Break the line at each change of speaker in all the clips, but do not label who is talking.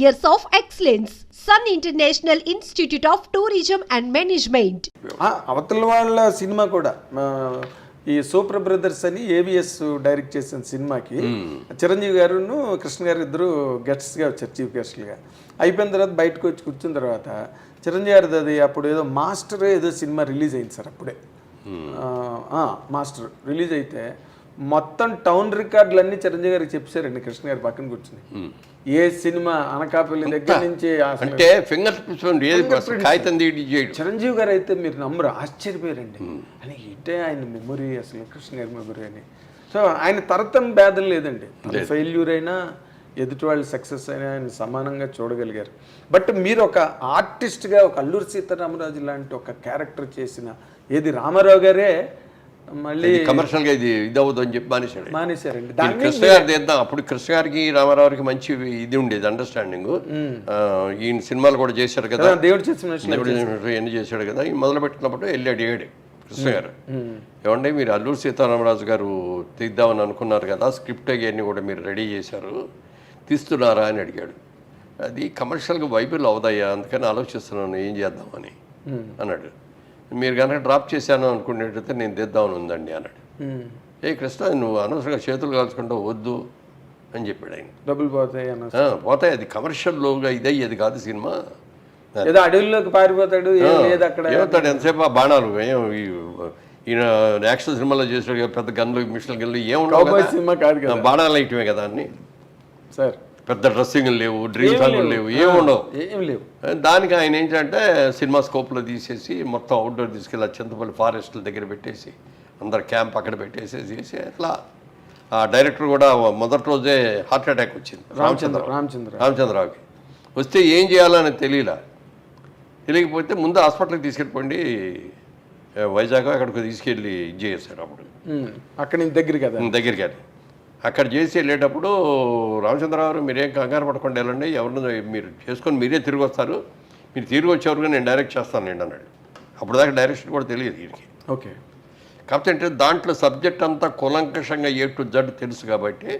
years of excellence. Sun International Institute of Tourism and Management.
ఆ, అవతల వాళ్ళ cinema కూడా ఈ సూపర్ బ్రదర్స్ అని ఏవిఎస్ డైరెక్ట్ చేసిన సినిమాకి చిరంజీవి గారును కృష్ణ గారు ఇద్దరు గెస్ట్స్గా వచ్చారు చీఫ్ గెస్ట్లుగా అయిపోయిన తర్వాత బయటకు వచ్చి కూర్చున్న తర్వాత చిరంజీవి గారిది అది అప్పుడు ఏదో మాస్టర్ ఏదో సినిమా రిలీజ్ అయింది సార్ అప్పుడే ఆ, ఆ, మాస్టర్ రిలీజ్ అయితే మొత్తం టౌన్ రికార్డులన్నీ చిరంజీవి గారికి చెప్పారండి కృష్ణ గారి పక్కన కూర్చుని. ఏ సినిమా అనకాపల్లి దగ్గర నుంచి
అంటే ఫింగర్ కాగితం
చిరంజీవి గారు అయితే మీరు నమ్మరు ఆశ్చర్యపోయారండి. అని ఇటే ఆయన మెమొరీ అసలు కృష్ణ గారి మెమొరీ అని. సో ఆయన తరతం భేదం లేదండి. ఫెయిల్యూర్ అయినా ఎదుటి వాళ్ళు సక్సెస్ అయినా ఆయన సమానంగా చూడగలిగారు. బట్ మీరు ఒక ఆర్టిస్ట్గా ఒక అల్లూరి సీతారామరాజు లాంటి ఒక క్యారెక్టర్ చేసిన ఏది రామారావు గారే మళ్ళీ
కమర్షియల్గా ఇది ఇది అవుతుంది అని చెప్పి మానేశాడు.
మానేశారండి
కృష్ణ గారు తీద్దాం అప్పుడు కృష్ణ గారికి రామారావుకి మంచి ఇది ఉండేది అండర్స్టాండింగ్ ఈయన సినిమాలు కూడా చేశాడు కదా.
దేవుడు చేసిన
ఎన్ని చేశాడు. కదా. ఈ మొదలు పెట్టినప్పుడు వెళ్ళి అడిగాడు కృష్ణ గారు. ఏమంటే మీరు అల్లూరు సీతారామరాజు గారు తీద్దామని అనుకున్నారు కదా స్క్రిప్ట్ అవన్నీ కూడా మీరు రెడీ చేశారు తీస్తున్నారా అని అడిగాడు. అది కమర్షియల్గా వైబుల్ అవుదయ్యా అందుకని ఆలోచిస్తున్నాను ఏం చేద్దామని అన్నాడు. మీరు కనుక డ్రాప్ చేశాను అనుకునేటైతే నేను తీద్దామని ఉందండి అన్నాడు. ఏ కృష్ణ నువ్వు అనవసరంగా చేతులు కాల్చుకుంటావు వద్దు అని చెప్పాడు ఆయన.
డబ్బులు పోతాయి
పోతాయి. అది కమర్షియల్లోగా ఇదయ్యేది కాదు సినిమా.
ఏదో అడవుల్లోకి పారిపోతాడు లేదు అక్కడ.
ఏమవుతాడు? ఎంతసేపు ఆ బాణాలు? ఏం ఈ- ఈయన యాక్షన్ సినిమాలో చేసాడు పెద్ద గన్లు మిషన్ గన్లు ఏముండవు.
సినిమా కాదు
బాణాలు ఇటువే కదా అన్ని.
సార్
పెద్ద డ్రెస్సింగ్ లేవు డ్రీమ్ సాంగ్లు లేవు ఏముండవు
ఏం లేవు.
దానికి ఆయన ఏంటంటే సినిమా స్కోప్లో తీసేసి మొత్తం అవుట్డోర్ తీసుకెళ్ళి చింతపల్లి ఫారెస్ట్ల దగ్గర పెట్టేసి అందరు క్యాంప్ అక్కడ పెట్టేసి చేసి అట్లా. ఆ డైరెక్టర్ కూడా మొదటి రోజే హార్ట్ అటాక్ వచ్చింది.
రామచంద్ర రామచంద్ర
రామచంద్రరావుకి. వస్తే ఏం చేయాలని తెలియలా. తెలియకపోతే ముందు హాస్పిటల్కి తీసుకెళ్ళిపోండి వైజాగ్ అక్కడికి తీసుకెళ్ళి ఇది చేశారు అప్పుడు.
అక్కడి దగ్గర కదా.
దగ్గరికి వెళ్ళి. అక్కడ చేసి వెళ్ళేటప్పుడు రామచంద్రరావు మీరేం కంగారు పడకుండా వెళ్ళండి ఎవరిని మీరు చేసుకొని మీరే తిరిగి వస్తారు. మీరు తిరిగి వచ్చేవరకు నేను డైరెక్ట్ చేస్తానండి అన్నాడు. అప్పుడు దాకా డైరెక్షన్ కూడా తెలియదు వీరికి
ఓకే.
కాకపోతే అంటే దాంట్లో సబ్జెక్ట్ అంతా కులంకషంగా ఏ టు జడ్ తెలుసు కాబట్టి.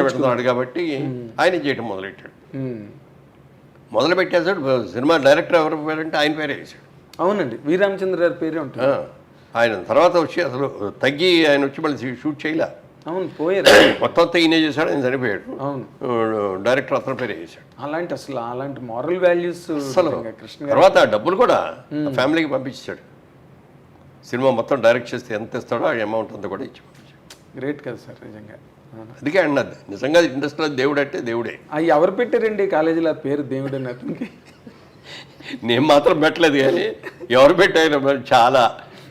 పెడుతున్నాడు కాబట్టి ఆయన చేయటం మొదలెట్టాడు. మొదలు పెట్టేశాడు సినిమా డైరెక్టర్ ఎవరు పేరంటే ఆయన పేరే వేసాడు
అవునండి వి రామచంద్ర గారి పేరే ఉంటుంది.
ఆ, ఆయన తర్వాత వచ్చి అసలు తగ్గి ఆయన వచ్చి మళ్ళీ షూట్ చేయలే.
అవును పోయారు
మొత్తం అంతా ఈయనే చేశాడు ఆయన చనిపోయాడు.
అవును.
డైరెక్టర్ అతని పేరే వేసాడు
అలాంటి అసలు అలాంటి మారల్ వాల్యూస్
అసలు
కృష్ణ
తర్వాత డబ్బులు కూడా ఫ్యామిలీకి పంపించాడు సినిమా మొత్తం డైరెక్ట్ చేస్తే ఎంత ఇస్తాడో ఆ అమౌంట్ అంతా కూడా ఇచ్చి
గ్రేట్ కదా సార్ నిజంగా.
అందుకే అన్నది. నిజంగా ఇండస్ట్రీలో దేవుడు అంటే దేవుడే.
అవి ఎవరు పెట్టారండి కాలేజీలో? పేరు దేవుడు అని అతనికి.
నేను మాత్రం పెట్టలేదు కానీ ఎవరు పెట్టారు చాలా.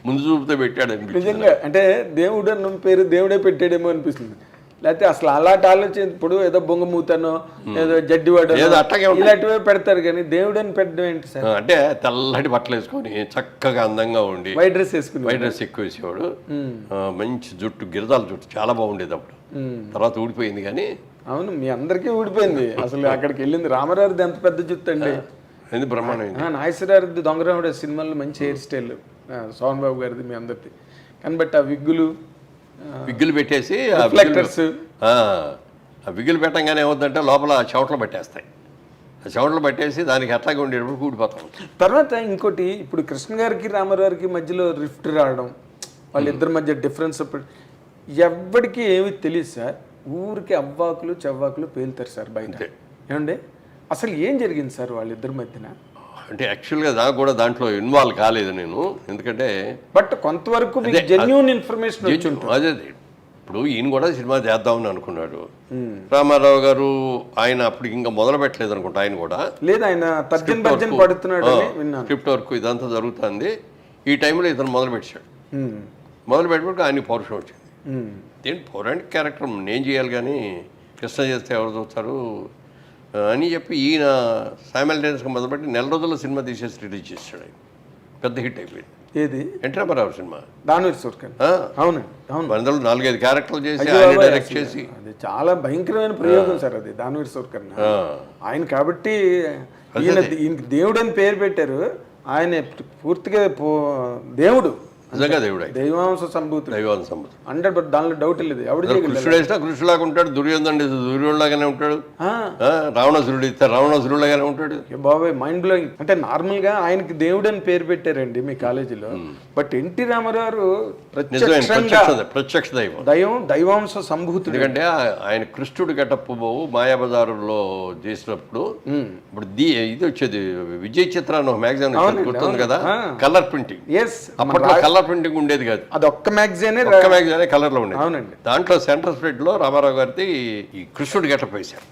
ముందు చూపుతో పెట్టాడు
నిజంగా అంటే దేవుడు అన్న పేరు దేవుడే పెట్టాడేమో అనిపిస్తుంది. లేకపోతే అసలు అలాంటి ఆలోచన ఇప్పుడు ఏదో బొంగమూతనో ఏదో జడ్డివాడు
ఏదో అట్టగే ఉంటుంది.
ఇలాంటివే పెడతారు కానీ దేవుడు అని పెట్టడం ఏంటి సార్?
అంటే తెల్లటి బట్టలు వేసుకొని చక్కగా అందంగా ఉండి
వైట్ డ్రెస్ వేసుకుని
వైట్ డ్రెస్ ఎక్కువ వేసేవాడు. మంచి జుట్టు గిరదాల జుట్టు చాలా బాగుండేది అప్పుడు. తర్వాత ఊడిపోయింది కానీ
అవును మీ అందరికీ ఊడిపోయింది. అసలు అక్కడికి వెళ్ళింది రామారావుది ఎంత పెద్ద జుత్తు అండి. ఆ, నాగేశ్వరరావుది దొంగరాముడు సినిమాలో మంచి హెయిర్ స్టైల్. సోహన్ బాబు గారిది మీ అందరిది. కానీ బట్ ఆ విగ్గులు
విగ్గులు పెట్టేసి ఆ
రిఫ్లెక్టర్స్
ఆ, విగ్గులు పెట్టంగానే ఏమవుతుందంటే లోపల చెవట్లు పట్టేస్తాయి. ఆ చెవట్లు పట్టేసి దానికి ఎట్లాగా ఉండేటప్పుడు కూడిపోతాం.
తర్వాత ఇంకోటి ఇప్పుడు కృష్ణ గారికి రామారావు గారికి మధ్యలో రిఫ్ట్ రావడం వాళ్ళిద్దరి మధ్య డిఫరెన్స్ ఎవరికి ఏమి తెలియదు సార్. ఊరికి అవ్వాకులు చవ్వాకులు పేలుతారు సార్ బయట. ఏమండి? అసలు ఏం జరిగింది సార్ వాళ్ళిద్దరి మధ్యన?
అంటే యాక్చువల్గా నాకు కూడా దాంట్లో ఇన్వాల్వ్ కాలేదు నేను. ఎందుకంటే
బట్ కొంతవరకు జెన్యున్ ఇన్ఫర్మేషన్
అదే. ఇప్పుడు ఈయన కూడా సినిమా చేద్దామని అనుకున్నాడు. రామారావు గారు ఆయన అప్పుడు ఇంకా మొదలు పెట్టలేదు అనుకుంటా ఆయన కూడా.
లేదు ఆయన
స్క్రిప్ట్ వర్క్ ఇదంతా జరుగుతుంది. ఈ టైంలో ఇతను మొదలు పెట్టాడు. మొదలు పెట్టినప్పుడు ఆయన పౌరుషం వచ్చింది. ఏంటి పౌరాణిక క్యారెక్టర్ నేను చేయాలి కానీ కృష్ణ చేస్తే ఎవరు చూస్తారు? అని చెప్పి ఈయన సైమల్టేనియస్గా మొదలుపెట్టి నెల రోజుల్లో సినిమా తీసేసి రిలీజ్ చేశాడు ఆయన. పెద్ద హిట్ అయిపోయింది.
ఏది?
ఎన్టీ రామారావు సినిమా.
దానవీర్ సూర్కన్
ఆ,
అవునండి అవును.
అందులో నాలుగైదు క్యారెక్టర్లు చేసి ఆయన డైరెక్ట్ చేసి.
అది చాలా భయంకరమైన ప్రయోగం సార్ అది దానవీర్ సూర్కన్
ఆ,
ఆయన కాబట్టి ఈయన దేవుడు అని పేరు పెట్టారు. ఆయన పూర్తిగా దేవుడు.
నిజంగా దేవుడు.
దైవాంశ సంభూతుడు
దైవాన్ని సంబంధం
హండ్రెడ్ పర్సెంట్ దానిలో డౌట్ లేదు. ఎవడు
కృష్ణుడు వేసినా కృష్ణులాగా ఉంటాడు దుర్యోధనుడు దుర్యోధనులాగానే ఉంటాడు. రావణాసురుడు ఇస్తే రావణాసురుడులాగానే ఉంటాడు.
బాబాయ్ మైండ్ బ్లోయింగ్ అంటే నార్మల్గా ఆయనకి దేవుడు అని పేరు పెట్టారండి మీ కాలేజీలో. బట్ ఎన్టీ రామారావు
ప్రత్యక్ష ప్రత్యక్ష దైవం.
దైవం దైవాంశ సంభూతుడు.
ఎందుకంటే ఆయన కృష్ణుడు గెటప్ మాయాబజారులో చేసినప్పుడు ఇప్పుడు దీ ఇది వచ్చేది విజయ్ చిత్ర అని ఒక మ్యాగజైన్ గుర్తుంది కదా? Colour printing.
ఎస్
అప్పట్లో కలర్ ప్రింటింగ్ ఉండేది కాదు.
అది ఒక్క మ్యాగజైనే
ఒక్క మ్యాగజైన్ కలర్లో ఉండేది.
అవునండి.
దాంట్లో సెంటర్ స్ప్రెడ్లో రామారావు గారిది ఈ కృష్ణుడు గెటప్ వేశారు.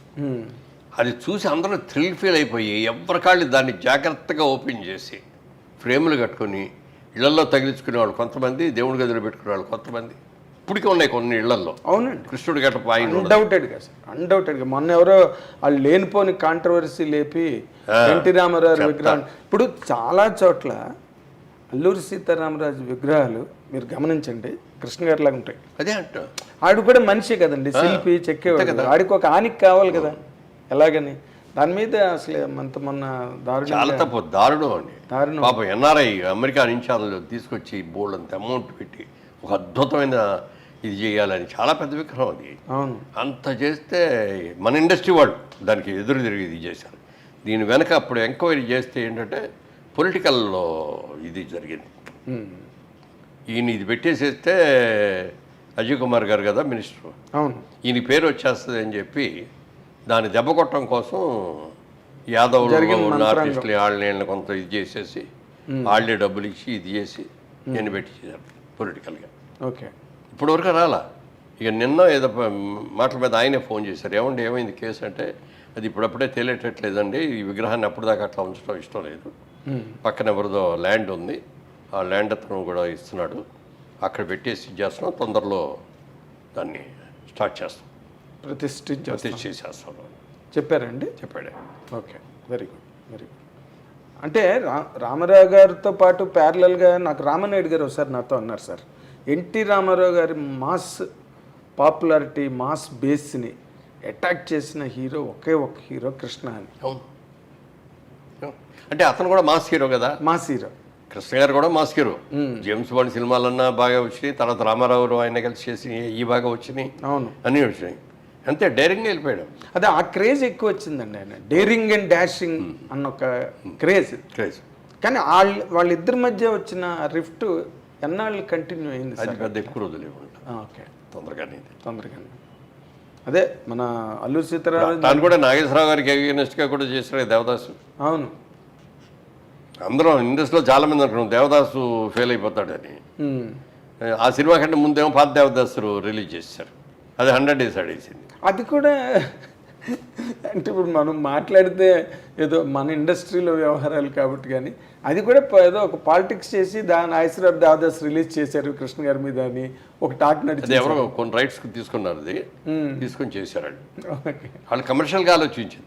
అది చూసి అందరూ థ్రిల్ ఫీల్ అయిపోయి ఎవరి కాళ్ళు దాన్ని జాగ్రత్తగా ఓపెన్ చేసి ఫ్రేములు కట్టుకొని ఇళ్ళలో తగిలించుకునే వాళ్ళు కొంతమంది దేవుడి గదిలో పెట్టుకునే వాళ్ళు కొంతమంది. ఇప్పటికే ఉన్నాయి కొన్ని ఇళ్ళలో
అవునండి.
కృష్ణుడు గెటప్ ఆయన ఉన్నది.
అన్డౌటెడ్గా సార్. అన్డౌటెడ్గా. మొన్న ఎవరో వాళ్ళు లేనిపోని కాంట్రవర్సీ లేపి ఎన్టీ రామారావు విగ్రహం ఇప్పుడు చాలా చోట్ల అల్లూరి సీతారామరాజు విగ్రహాలు మీరు గమనించండి కృష్ణ గారి లాగా ఉంటాయి.
అదే అంట.
ఆడు కూడా మనిషి కదండి శిల్పి చెక్కేవాడు. కదా. ఆడికి ఒక ఆనికి కావాలి కదా. ఎలాగని? దాని మీద అసలు అంత మొన్న దారుణం
చాలా తప్పు దారుణం అండి.
దారుణం.
పాపం ఎన్ఆర్ఐ అమెరికా నుంచి వాళ్ళు తీసుకొచ్చి బోల్డ్ అంత అమౌంట్ పెట్టి ఒక అద్భుతమైన ఇది చేయాలని చాలా పెద్ద విగ్రహం అది.
అవును.
అంత చేస్తే మన ఇండస్ట్రీ వాళ్ళు దానికి ఎదురు తిరిగి ఇది చేశారు. దీని వెనక అప్పుడు ఎంక్వైరీ చేస్తే ఏంటంటే పొలిటికల్లో ఇది జరిగింది.
ఉమ్.
ఈయన ఇది పెట్టేసేస్తే అజయ్ కుమార్ గారు కదా మినిస్టర్.
అవును.
ఈయన పేరు వచ్చేస్తుంది అని చెప్పి దాన్ని దెబ్బ కొట్టడం కోసం యాదవ్లు ఉన్న ఆర్టిస్టులు వాళ్ళని కొంత ఇది చేసేసి వాళ్ళే డబ్బులు ఇచ్చి ఇది చేసి నేను పెట్టించారు పొలిటికల్గా.
ఓకే.
ఇప్పుడు వరకు రాలా. ఇక నిన్న ఏదో మాటల మీద ఆయనే ఫోన్ చేశారు. ఏమండి ఏమైంది కేసు అంటే అది ఇప్పుడప్పుడే తేలేటట్లేదండి. ఈ విగ్రహాన్ని అప్పటిదాకా అట్లా ఉంచడం ఇష్టం లేదు. పక్కన ఎవరిదో ల్యాండ్ ఉంది. ఆ ల్యాండ్ అతను కూడా ఇస్తున్నాడు. అక్కడ పెట్టేసి చేస్తున్నాం. తొందరలో దాన్ని స్టార్ట్ చేస్తాం.
ప్రతిష్ఠించారు
ప్రతిష్ఠ చేసేస్తాం
చెప్పారండి?
చెప్పాడే.
Okay. Very good very good అంటే రా రామారావు గారితో పాటు ప్యారలల్గా నాకు రామనాయుడు గారు ఒకసారి నాతో అన్నారు సార్. ఎన్టీ రామారావు గారి మాస్ పాపులారిటీ మాస్ బేస్ని అటాక్ చేసిన హీరో ఒకే ఒక హీరో కృష్ణ అని.
అవును. అంటే అతను కూడా మాస్ హీరో కదా?
Mass hero.
కృష్ణ గారు కూడా మాస్ హీరో. జేమ్స్ బాండ్ సినిమాలన్నా బాగా వచ్చినాయి తర్వాత రామారావు ఆయన కలిసి చేసి ఈ బాగా వచ్చినాయి.
అవును.
అన్నీ వచ్చినాయి. అంతే డైరెక్ట్గా వెళ్ళిపోయాడు.
అదే ఆ క్రేజ్ ఎక్కువ వచ్చిందండి ఆయన. డేరింగ్ అండ్ డాషింగ్ అన్న ఒక క్రేజ్.
క్రేజ్.
కానీ వాళ్ళ వాళ్ళిద్దరి మధ్య వచ్చిన రిఫ్ట్ ఎన్నాళ్ళు కంటిన్యూ అయింది
అది పెద్ద ఎక్కువ రోజులు ఇవ్వండి
ఓకే.
తొందరగానే
తొందరగా అదే మన అల్లూరి సీతారామరాజు
తాను కూడా నాగేశ్వరరావు గారికి అగేనెస్ట్గా కూడా చేశాడు దేవదాసు.
అవును.
అందరం ఇండస్ట్రీలో చాలా మంది అనుకున్నాం దేవదాసు ఫెయిల్ అయిపోతాడని. ఆ సినిమా కంటే ముందేమో పాత దేవదాసు రిలీజ్ చేశారు. అది హండ్రెడ్ డేస్ ఆడేసింది.
అది కూడా అంటే ఇప్పుడు మనం మాట్లాడితే ఏదో మన ఇండస్ట్రీలో వ్యవహారాలు కాబట్టి కానీ అది కూడా ఏదో ఒక పాలిటిక్స్ చేసి దాని ఐశ్వర్య దాదాస్ రిలీజ్ చేశారు కృష్ణ గారి మీద అని ఒక టాక్
అది
నడిచి
ఎవరో కొన్ని రైట్స్ తీసుకున్నారు అది. తీసుకొని చేశారు వాళ్ళు
ఓకే.
వాళ్ళు కమర్షియల్గా ఆలోచించింది.